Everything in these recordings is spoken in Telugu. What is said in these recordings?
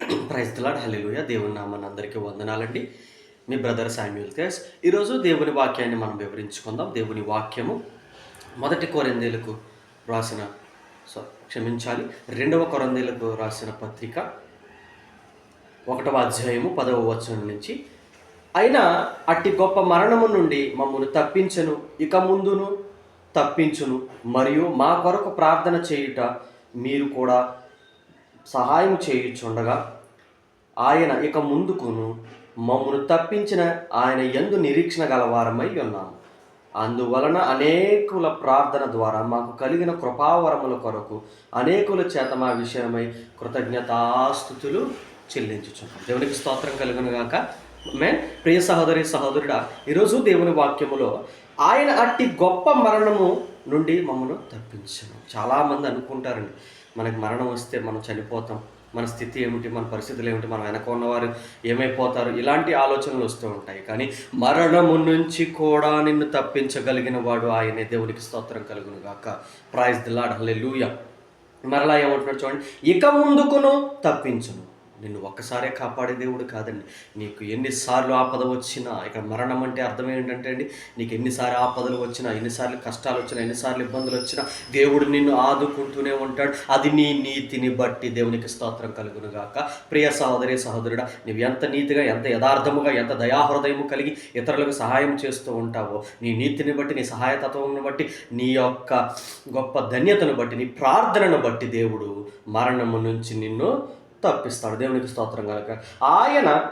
ప్రైజ్ హలిలుయ దేవుని నామాన్ని అందరికీ వందనాలండి. మీ బ్రదర్ శామ్యుల్ తేస్ ఈరోజు దేవుని వాక్యాన్ని మనం వివరించుకుందాం. దేవుని వాక్యము మొదటి కొరందేలకు రాసిన సో క్షమించాలి రెండవ కొరందేలకు రాసిన పత్రిక ఒకటవ అధ్యాయము పదవ వచనం నుంచి. అయినా అట్టి గొప్ప మరణము నుండి మమ్మల్ని తప్పించను ఇక ముందును తప్పించును మరియు మా కొరకు ప్రార్థన చేయుట మీరు కూడా సహాయం చేయుచుండగా ఆయన ఇక ముందుకును. మమ్మను తప్పించిన ఆయన ఎందు నిరీక్షణ గలవారమై ఉన్నాము. అందువలన అనేకుల ప్రార్థన ద్వారా మాకు కలిగిన కృపావరముల కొరకు అనేకుల చేత మా విషయమై కృతజ్ఞతాస్థుతులు చెల్లించుచున్నాం దేవునికి స్తోత్రం కలుగును గాక. మేన్ ప్రియ సహోదరి సహోదరుడా ఈరోజు దేవుని వాక్యములో ఆయన అట్టి గొప్ప మరణము నుండి మమ్మను తప్పించను. చాలామంది అనుకుంటారండి మనకి మరణం వస్తే మనం చనిపోతాం. మన స్థితి ఏమిటి? మన పరిస్థితులు ఏమిటి? మనం వెనక ఉన్నవారు ఏమైపోతారు? ఇలాంటి ఆలోచనలు వస్తూ ఉంటాయి. కానీ మరణము నుంచి కూడా నిన్ను తప్పించగలిగిన వాడు ఆయనే. దేవునికి స్తోత్రం కలుగును గాక. ప్రైజ్ ది లాడ్ లూయ మరలా ఏమంటున్నాడు చూడండి. ఇక ముందుకును తప్పించును. నిన్ను ఒక్కసారే కాపాడే దేవుడు కాదండి. నీకు ఎన్నిసార్లు ఆపద వచ్చినా ఇక్కడ మరణం అంటే అర్థం ఏంటంటే అండి నీకు ఎన్నిసార్లు ఆపదలు వచ్చినా ఎన్నిసార్లు కష్టాలు వచ్చినా ఎన్నిసార్లు ఇబ్బందులు వచ్చినా దేవుడు నిన్ను ఆదుకుంటూనే ఉంటాడు. అది నీ నీతిని బట్టి దేవునికి స్తోత్రం కలుగును గాక ప్రియ సహోదరి సహోదరుడా నువ్వు ఎంత నీతిగా ఎంత యథార్థముగా ఎంత దయాహృదయము కలిగి ఇతరులకు సహాయం చేస్తూ ఉంటావో నీ నీతిని బట్టి నీ సహాయతత్వమును బట్టి నీ యొక్క గొప్ప ధన్యతను బట్టి నీ ప్రార్థనను బట్టి దేవుడు మరణము నుంచి నిన్ను తప్పిస్తాడు దేవునికి స్తోత్రం కనుక. ఆయన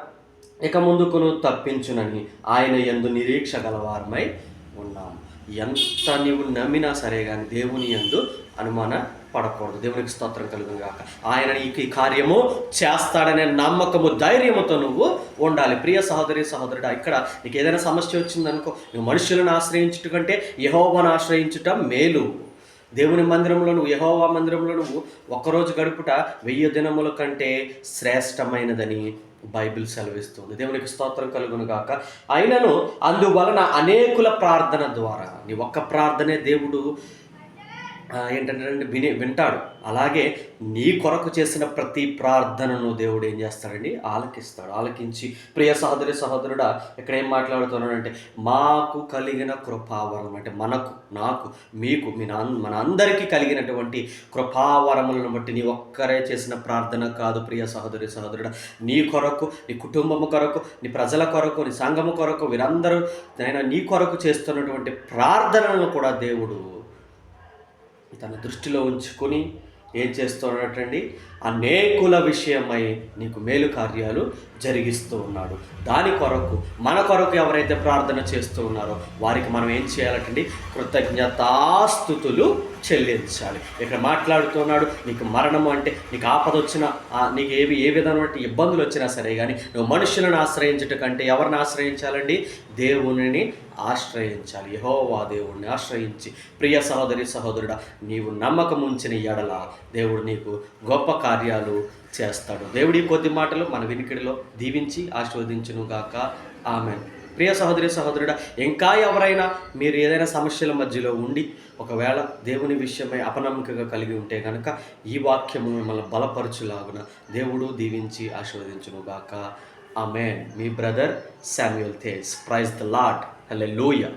ఇక ముందుకును తప్పించునని ఆయన ఎందు నిరీక్ష గలవారమై ఉన్నాము ఎంత నీవు నమ్మినా సరే కానీ దేవుని ఎందు అనుమాన పడకూడదు. దేవునికి స్తోత్రం కలుగును గాక. ఆయన నీకు ఈ కార్యము చేస్తాడనే నమ్మకము ధైర్యముతో నువ్వు ఉండాలి. ప్రియ సహోదరి సహోదరుడు ఇక్కడ నీకు ఏదైనా సమస్య వచ్చిందనుకో నువ్వు మనుషులను ఆశ్రయించుట కంటే యహోవను ఆశ్రయించుట మేలు. దేవుని మందిరంలో నువ్వు యహోవా మందిరంలో నువ్వు ఒక్కరోజు గడుపుట వెయ్యి దినముల కంటే శ్రేష్టమైనదని బైబిల్ సెలవిస్తుంది. దేవునికి స్తోత్రం కలుగును గాక అయినను అందువలన అనేకుల ప్రార్థన ద్వారా నీ ఒక్క ప్రార్థనే దేవుడు ఏంటంటే విని వింటాడు. అలాగే నీ కొరకు చేసిన ప్రతి ప్రార్థనను దేవుడు ఏం చేస్తాడండి? ఆలకిస్తాడు. ఆలకించి ప్రియ సహోదరి సహోదరుడా ఇక్కడ ఏం మాట్లాడుతున్నాడంటే మాకు కలిగిన కృపావరం అంటే మనకు నాకు మీకు మీ నా మన అందరికీ కలిగినటువంటి కృపావరములను బట్టి నీ ఒక్కరే చేసిన ప్రార్థన కాదు ప్రియ సహోదరి సహోదరుడా. నీ కొరకు నీ కుటుంబము కొరకు నీ ప్రజల కొరకు నీ సంఘము కొరకు వీరందరూ నేను నీ కొరకు చేస్తున్నటువంటి ప్రార్థనలను కూడా దేవుడు తన దృష్టిలో ఉంచుకొని ఏం చేస్తున్నాడండి అనేకుల విషయమై నీకు మేలు కార్యాలు జరిగిస్తూ ఉన్నాడు. దాని కొరకు మన కొరకు ఎవరైతే ప్రార్థన చేస్తూ ఉన్నారో వారికి మనం ఏం చేయాలంటండి? కృతజ్ఞతాస్థుతులు చెల్లించాలి. ఇక్కడ మాట్లాడుతున్నాడు నీకు మరణము అంటే నీకు ఆపద వచ్చినా నీకు ఏవి ఏ విధమైన ఇబ్బందులు వచ్చినా సరే కానీ నువ్వు మనుషులను ఆశ్రయించట కంటే ఎవరిని ఆశ్రయించాలండి? దేవునిని ఆశ్రయించాలి. యహోవా దేవుణ్ణి ఆశ్రయించి ప్రియ సహోదరి సహోదరుడా నీవు నమ్మకం ఉంచిన ఎడల దేవుడు నీకు గొప్ప కార్యాలు చేస్తాడు. దేవుడి కొద్ది మాటలు మన వినికిడిలో దీవించి ఆశీర్వదించునుగాక. ఆమె ప్రియ సహోదరి సహోదరుడా ఇంకా ఎవరైనా మీరు ఏదైనా సమస్యల మధ్యలో ఉండి ఒకవేళ దేవుని విషయమై అపనమ్మకగా కలిగి ఉంటే కనుక ఈ వాక్యము మిమ్మల్ని బలపరచులాగున దేవుడు దీవించి ఆశీర్వదించును Amen. Me brother Samuel Thes. Praise the Lord. Hallelujah.